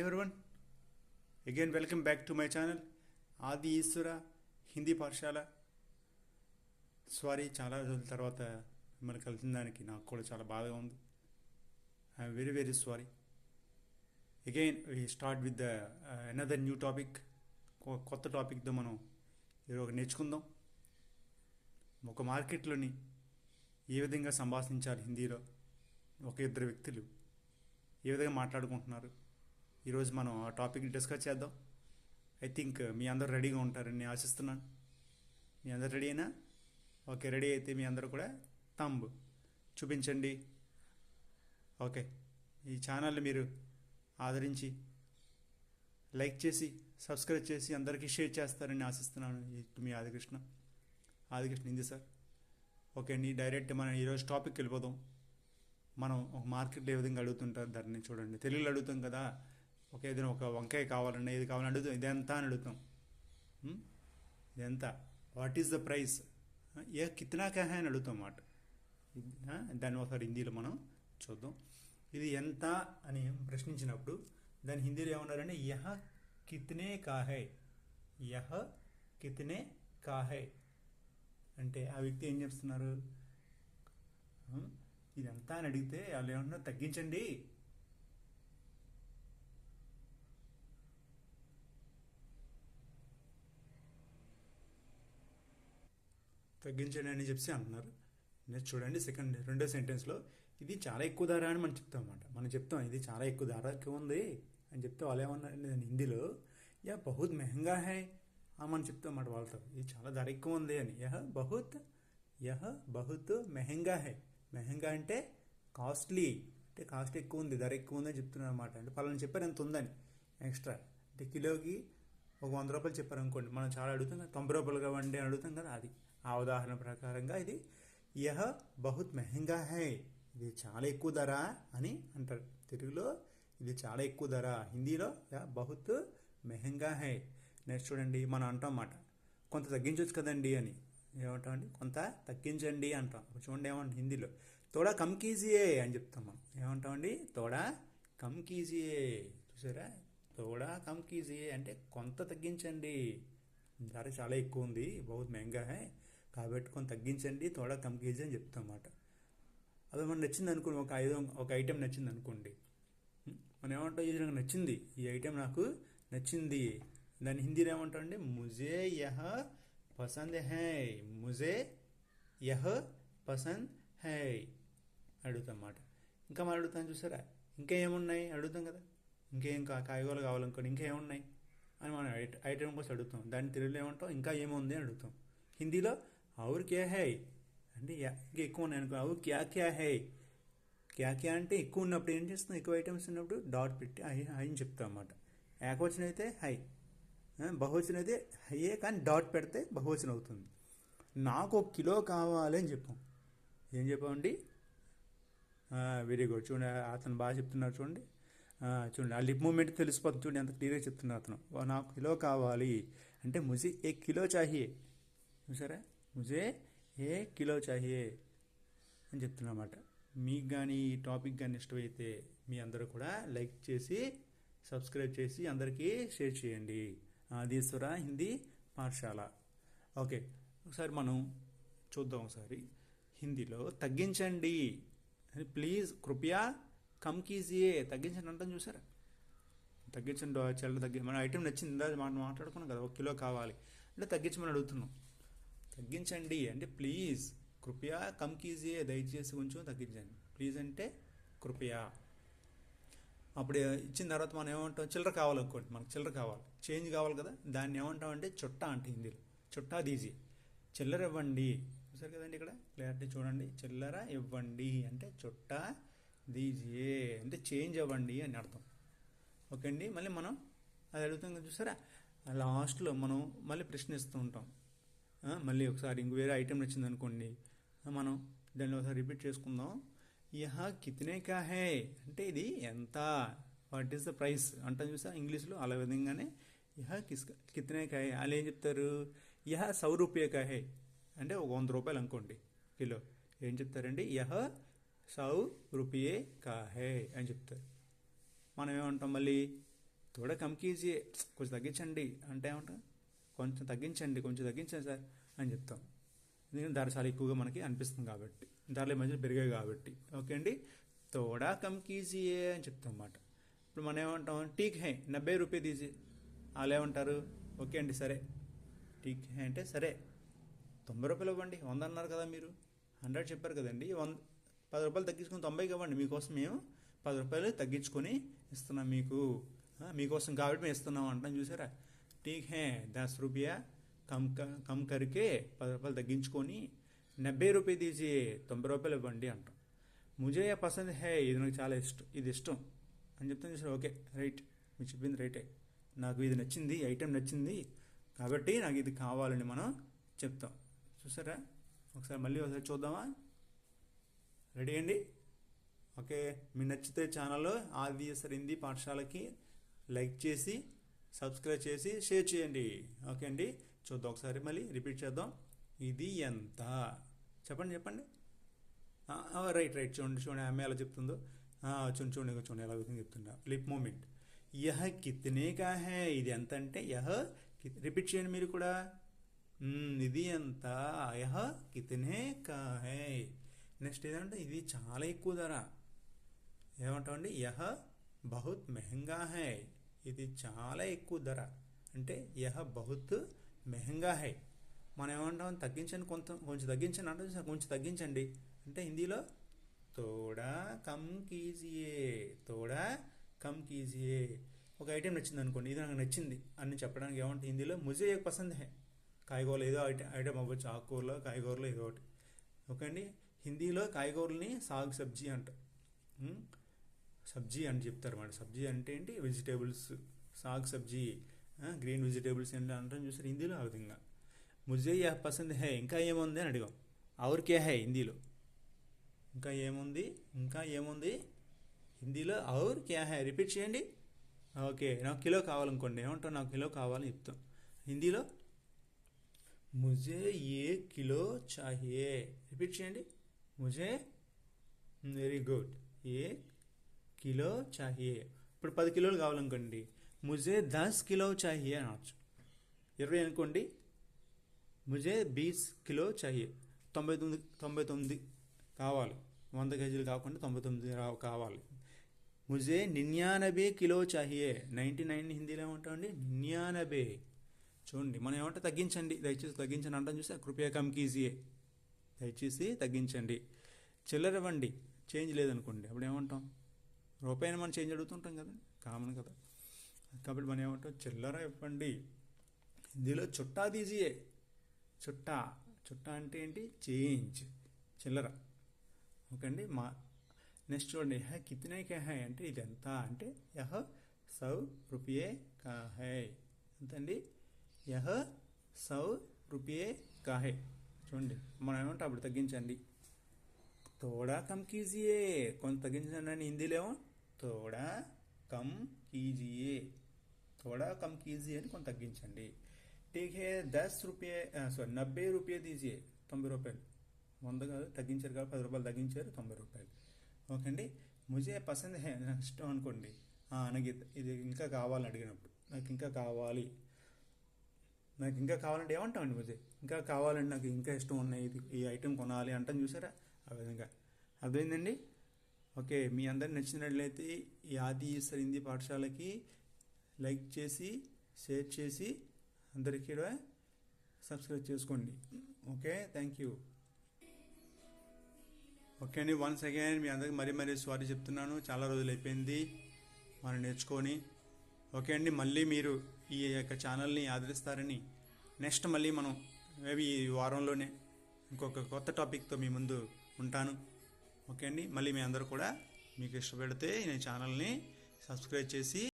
everyone. Again, welcome back to my channel, ఆది ఈశ్వర హిందీ పాఠశాల. Sorry చాలా రోజుల తర్వాత మిమ్మల్ని కలిసిన దానికి నాకు కూడా చాలా బాధగా ఉంది. I'm very very sorry again we start with the another new topic కొత్త టాపిక్తో మనం ఈరోజు నేర్చుకుందాం. ఒక మార్కెట్లోని ఏ విధంగా సంభాషించాలి హిందీలో? ఒక ఇద్దరు వ్యక్తులు ఏ విధంగా మాట్లాడుకుంటున్నారు? ఈరోజు మనం ఆ టాపిక్ డిస్కస్ చేద్దాం. ఐ థింక్ మీ అందరు రెడీగా ఉంటారని నేను ఆశిస్తున్నాను. మీ అందరు రెడీ అయినా? ఓకే రెడీ అయితే మీ అందరు కూడా తంబ్ చూపించండి. ఓకే ఈ ఛానల్ని మీరు ఆదరించి లైక్ చేసి సబ్స్క్రైబ్ చేసి అందరికీ షేర్ చేస్తారని ఆశిస్తున్నాను. ఈ- మీ ఆదికృష్ణ. ఆదికృష్ణ ఇంది సార్. ఓకే అండి డైరెక్ట్ మనం ఈరోజు టాపిక్ వెళ్ళిపోదాం. మనం ఒక మార్కెట్లో ఏ విధంగా అడుగుతుంటారు? దాన్ని చూడండి. తెలుగులో అడుగుతాం కదా. ఒక ఏదైనా ఒక వంకాయ కావాలన్నా ఏది కావాలని అడుగుతాం. ఇదెంత అని అడుగుతాం. ఇదెంత? వాట్ ఈస్ ద ప్రైస్ ఏ కితనా కహా అని అడుగుతాం అన్నమాట. దాన్ని ఒకసారి హిందీలో మనం చూద్దాం. ఇది ఎంత అని ప్రశ్నించినప్పుడు దాని హిందీలో ఏమన్నారంటే యహ కితనే కాహే. యహ కితనే కాహే. అంటే ఆ వ్యక్తి ఏం చేస్తున్నారు ఇదంతా అని అడిగితే వాళ్ళు ఏమన్నా తగ్గించండి. తగ్గించండి అని చెప్పి అంటున్నారు. నేను చూడండి సెకండ్ రెండో సెంటెన్స్లో ఇది చాలా ఎక్కువ ధర అని మనం చెప్తాం అన్నమాట. మనం చెప్తాం ఇది చాలా ఎక్కువ ధర ఎక్కువ ఉంది అని చెప్తే వాళ్ళు ఏమన్నారండి హిందీలో యా బహుత్ మెహంగా హై మనం చెప్తాం అన్నమాట వాళ్ళతో. ఇది చాలా ధర ఎక్కువ ఉంది అని. యహ బహుత్ యహ బహుత్ మెహంగా హై మెహంగా అంటే కాస్ట్లీ అంటే కాస్ట్ ఎక్కువ ఉంది ధర ఎక్కువ ఉందని చెప్తున్నారు అనమాట అంటే పలానా చెప్పారు ఎంత ఉందని. ఎక్స్ట్రా. అంటే కిలోకి ఒక వంద రూపాయలు చెప్పారు అనుకోండి మనం చాలా అడుగుతాం కదా తొంభై రూపాయలు కావండి అని అడుగుతాం కదా అది. ఆ ఉదాహరణ ప్రకారంగా ఇది యహ బహుత్ మెహంగా హై ఇది చాలా ఎక్కువ ధర అని అంటారు తెలుగులో ఇది చాలా ఎక్కువ ధర హిందీలో బహుత్ మెహంగా హై. నెక్స్ట్ చూడండి మనం అంటాం అన్నమాట కొంత తగ్గించవచ్చు కదండి అని. ఏమంటామండి? కొంత తగ్గించండి అంటాం. చూడండి ఏమంటాం హిందీలో తోడా కమ్ కీజియే అని చెప్తాం మనం. ఏమంటామండి? తోడా కమ్ కీజియే. చూసారా? తోడా కమ్ కీజియే అంటే కొంత తగ్గించండి. ధర చాలా ఎక్కువ ఉంది బహుత్ మెహంగా హై. కాబెట్టుకొని తగ్గించండి తోడా కంప్లీజ్ అని చెప్తాం అన్నమాట అది మనకు నచ్చింది అనుకోండి ఒక ఐదు ఒక ఐటెం నచ్చింది అనుకోండి. మనం ఏమంటాం? ఇది నాకు నచ్చింది. ఈ ఐటెం నాకు నచ్చింది. దాని హిందీలో ఏమంటాం అండి ముజే యహ పసంద్ హై. ముజే యహ పసంద్ హై. అడుగుతాం అన్నమాట ఇంకా మనం అడుగుతాం చూసారా? ఇంకా ఏమున్నాయి? అడుగుతాం కదా. ఇంకేం కాయగూరలు కావాలనుకోండి ఇంకా ఏమున్నాయి? అని మనం ఐట- ఐటెం కోసం అడుగుతాం. దాని తెలుగులో ఏమంటాం? ఇంకా ఏముంది అని అడుగుతాం. హిందీలో ఔర్ క్యా హై అంటే యా- ఇంకా ఎక్కువ ఉన్నాయి అనుకో. ఔర్ క్యా క్యా హై క్యా క్యా అంటే ఎక్కువ ఉన్నప్పుడు ఏం చేస్తాం ఎక్కువ ఐటమ్స్ ఉన్నప్పుడు డాట్ పెట్టి హై హై అని చెప్తాం అన్నమాట. ఏకవచనం అయితే హై. బహువచనం అయితే హైయే కానీ డాట్ పెడితే బహువచనం అవుతుంది. నాకు ఒక కిలో కావాలి అని చెప్పాం. ఏం చెప్పామండి వెరీ గుడ్ చూడండి అతను బాగా చెప్తున్నారు చూడండి. చూడండి ఆ లిప్ మూమెంట్ తెలిసిపోతుంది చూడండి ఎంత క్లియర్గా చెప్తున్నారు అతను. "ఓ, నాకు కిలో కావాలి. అంటే ముజే ఏ కిలో చాహియే సరే ముజే ఏ కిలో చాహియే అని చెప్తున్నమాట. మీకు కానీ ఈ టాపిక్ కానీ ఇష్టమైతే మీ అందరూ కూడా లైక్ చేసి సబ్స్క్రైబ్ చేసి అందరికీ షేర్ చేయండి. ఆదీశ్వర హిందీ పాఠశాల. ఓకే ఒకసారి మనం చూద్దాం ఒకసారి. హిందీలో తగ్గించండి. ప్లీజ్ కృపయా కమ్ కీజియే. తగ్గించండి అంటాం చూసారా? తగ్గించండి చెల్లెలు తగ్గి మన ఐటెం నచ్చింది ఇందా మనం మాట్లాడుకున్నాం కదా ఒక కిలో కావాలి. అంటే తగ్గించమని అడుగుతున్నాం. తగ్గించండి అంటే ప్లీజ్ కృపయా కమ్ కీజియే దయచేసి కొంచెం తగ్గించండి. ప్లీజ్ అంటే కృపయా. అప్పుడు ఇచ్చిన తర్వాత మనం ఏమంటాం? చిల్లర కావాలనుకోండి మనకు చిల్లర కావాలి. చేంజ్ కావాలి కదా దాన్ని ఏమంటాం అంటే చుట్టా అంటే హిందీలో. చుట్టా దీజీ చిల్లర ఇవ్వండి. చూసారు కదండి ఇక్కడ? క్లారిటీ చూడండి. చిల్లర ఇవ్వండి అంటే చుట్టా దీజియే అంటే చేంజ్ ఇవ్వండి అని అర్థం. ఓకే అండి? మళ్ళీ మనం అది అడుగుతాం కదా చూసారా? లాస్ట్లో మనం మళ్ళీ ప్రశ్నిస్తూ ఉంటాం. మళ్ళీ ఒకసారి ఇంక వేరే ఐటెం నచ్చింది అనుకోండి. మనం దాన్ని ఒకసారి రిపీట్ చేసుకుందాం. యహ కితనే కా హే? అంటే ఇది ఎంత? వాట్ ఈస్ ద ప్రైస్ అంటే చూసా ఇంగ్లీష్లో అలా విధంగానే యహ కిస్ కితనే కా హే? వాళ్ళు ఏం చెప్తారు? యహ సౌ రూపాయ కా హే? అంటే ఒక వంద రూపాయలు అనుకోండి కిలో. ఏం చెప్తారండి? యహ సౌ రూపాయే కా హే అని చెప్తారు. మనం ఏమంటాం మళ్ళీ? తోడ కమ్కీజీ కొంచెం తగ్గించండి అంటే ఏమంటాం కొంచెం తగ్గించండి కొంచెం తగ్గించండి సార్ అని చెప్తాం. ఎందుకంటే ధర చాలా ఎక్కువగా మనకి అనిపిస్తుంది కాబట్టి. ధరలు మధ్య మధ్యలో పెరిగాయి కాబట్టి. ఓకే అండి? తోడా కమ్ కీజియే అని చెప్తాం అన్నమాట. ఇప్పుడు మనం ఏమంటాం? టీక్ హై నబ్బై రూపాయ తీసి వాళ్ళు ఏమంటారు? ఓకే అండి సరే. టీక్ హై అంటే సరే. తొంభై రూపాయలు ఇవ్వండి. వంద అన్నారు కదా మీరు. హండ్రెడ్ చెప్పారు కదండి. వంద పది రూపాయలు తగ్గించుకుని తొంభైకి ఇవ్వండి. మీకోసం మేము పది రూపాయలు తగ్గించుకొని ఇస్తున్నాం మీకు. మీకోసం కాబట్టి మేము ఇస్తున్నాం అంటాం. చూసారా? ఠీక్ హే దస్ రూపాయ కమ్ క- కమ్ కరికే పది రూపాయలు తగ్గించుకొని నబ్బై రూపాయ తీసి తొంభై రూపాయలు ఇవ్వండి అంటాం. ముజే యా పసంద్ హే ఇది నాకు చాలా ఇష్టం ఇది ఇష్టం. అని చెప్తాను చూసారు ఓకే రైట్ మీరు చెప్పింది రైటే. నాకు ఇది నచ్చింది ఐటెం నచ్చింది కాబట్టి నాకు ఇది కావాలని మనం చెప్తాం. చూసారా? ఒకసారి మళ్ళీ ఒకసారి చూద్దామా? రెడీ అండి? ఓకే మీకు నచ్చితే ఛానల్లో ఆర్వీఎస్ఆర్ హిందీ పాఠశాలకి లైక్ చేసి సబ్స్క్రైబ్ చేసి షేర్ చేయండి. ఓకే అండి. చూద్దాం ఒకసారి మళ్ళీ రిపీట్ చేద్దాం. ఇది ఎంత? చెప్పండి చెప్పండి. రైట్ రైట్ చూడండి చూడండి. ఆమె ఎలా చెప్తుందో. చూడండి చూడండి చూడండి. ఎలా అవుతుంది చెప్తుందా. లిప్ మూమెంట్ యహ కితనే కా హే? ఇది ఎంత అంటే యహ రిపీట్ చేయండి మీరు కూడా. ఇది ఎంత? యహ కితనే కా హే? నెక్స్ట్ ఏదంటే ఇది చాలా ఎక్కువ ధర. ఏమంటామండి? యహ బహుత్ మెహంగా హై. ఇది చాలా ఎక్కువ ధర. అంటే యహ బహుత్ మెహంగా హై. మనం ఏమంటాం? తగ్గించండి కొంత కొంచెం తగ్గించండి అంటే కొంచెం తగ్గించండి. అంటే హిందీలో తోడా కమ్ కీజియే తోడా కమ్ కీజియే. ఒక ఐటెం నచ్చింది అనుకోండి ఇది నాకు నచ్చింది అని చెప్పడానికి ఏమంటే హిందీలో ముజే ఏక్ పసంద్ హే. కాయగూరలు ఏదో ఐటెం ఐటెం అవ్వచ్చు ఆకుకూరలో కాయగూరలో ఏదో ఒకటి. ఓకే అండి? హిందీలో కాయగూరలని సాగు సబ్జీ అంట సబ్జీ అని చెప్తారు అన్నమాట సబ్జీ అంటే ఏంటి? వెజిటేబుల్స్ సాగ్ సబ్జీ గ్రీన్ వెజిటేబుల్స్ ఏంటి అంటాం చూసారు హిందీలో ఆ విధంగా. ముజే యా పసంద్ హే ఇంకా ఏముంది అని అడిగాం. ఔర్ హే హిందీలో? ఇంకా ఏముంది? ఇంకా ఏముంది? హిందీలో ఔర్ క్యా హై? రిపీట్ చేయండి. ఓకే నాకు కిలో కావాలనుకోండి. ఏమంటావు? నాకు కిలో కావాలని చెప్తాం. హిందీలో? ముజే ఏ కిలో చాహియే. రిపీట్ చేయండి. ముజే? Very good. ఏ కిలో చాహియే. ఇప్పుడు పది కిలోలు కావాలనుకోండి. ముజే దస్ కిలో చాహియే అనవచ్చు ఇరవై అనుకోండి. ముజే బీస్ కిలో చాహియే. తొంభై తొమ్మిది తొంభై తొమ్మిది కావాలి. వంద కేజీలు కాకుండా తొంభై తొమ్మిది రావు కావాలి. ముజే నిన్యానబే కిలో చాహియే. నైంటీ నైన్ హిందీలో ఏమంటామండి? నిన్యానబే. చూడండి మనం ఏమంటే తగ్గించండి. దయచేసి తగ్గించండి అంటాం చూస్తే కృపయా కమ్ కీజియే. దయచేసి తగ్గించండి. చిల్లర ఇవ్వండి. చేంజ్ లేదనుకోండి. అప్పుడు ఏమంటాం? రూపాయిని మనం చేంజ్ అడుగుతుంటాం కదా కామన్ కదా. కాబట్టి మనం ఏమంటాం చిల్లర ఇవ్వండి. హిందీలో చుట్టా తీసియే చుట్టా. చుట్టా అంటే ఏంటి? చేంజ్. చిల్లర. ఓకే అండి మా నెక్స్ట్ చూడండి. హ కితనే కా హై అంటే ఇది ఎంత అంటే యహ సౌ రూపాయే కా హై ఎంతండి? యహ సౌ రూపాయే కా హై చూడండి. మనం ఏమంటే? అప్పుడు తగ్గించండి. తోడా కమ్ కీజియే. కొంత తగ్గించండి అని హిందీలో ఏమో తోడా కమ్ కీజియే थोड़ा कम कीजिए అని కొంత తగ్గించండి ठीक है दस रुपये సారీ నబ్బై రూపాయ తీసియే తొంభై రూపాయలు వంద కాదు తగ్గించారు కాబట్టి పది రూపాయలు తగ్గించారు తొంభై రూపాయలు ఓకే అండి ముజే పసంద్ హే నాకు ఇష్టం అనుకోండి ఆ, నాకు ఇది- ఇది ఇంకా కావాలని అడిగినప్పుడు నాకు ఇంకా కావాలి నాకు ఇంకా కావాలంటే ఏమంటామండి ముజే ఇంకా కావాలండి నాకు ఇంకా ఇష్టం ఉన్నాయి ఇది ఈ ఐటెం కొనాలి అంటాం చూసారా ఆ విధంగా అర్థమైందండి ఓకే మీ అందరికి నచ్చినట్లయితే ఈ ఆది ఈశ్వర్ హిందీ పాఠశాలకి లైక్ చేసి షేర్ చేసి అందరికీ కూడా సబ్స్క్రైబ్ చేసుకోండి. Okay thank you. ఓకే అండి వన్స్ అగైన్ మీ అందరికి మరీ మరీ సారీ చెప్తున్నాను. చాలా రోజులు అయిపోయింది మనం నేర్చుకొని. ఓకే అండి మళ్ళీ మీరు ఈ యొక్క ఛానల్ని ఆదరిస్తారని నెక్స్ట్ మళ్ళీ మనం మేబీ ఈ వారంలోనే ఇంకొక కొత్త టాపిక్తో మీ ముందు ఉంటాను. ఓకే అండి. మళ్ళీ మీ అందరూ కూడా మీకు ఇష్టపడితే నేను ఛానల్ని సబ్స్క్రైబ్ చేసి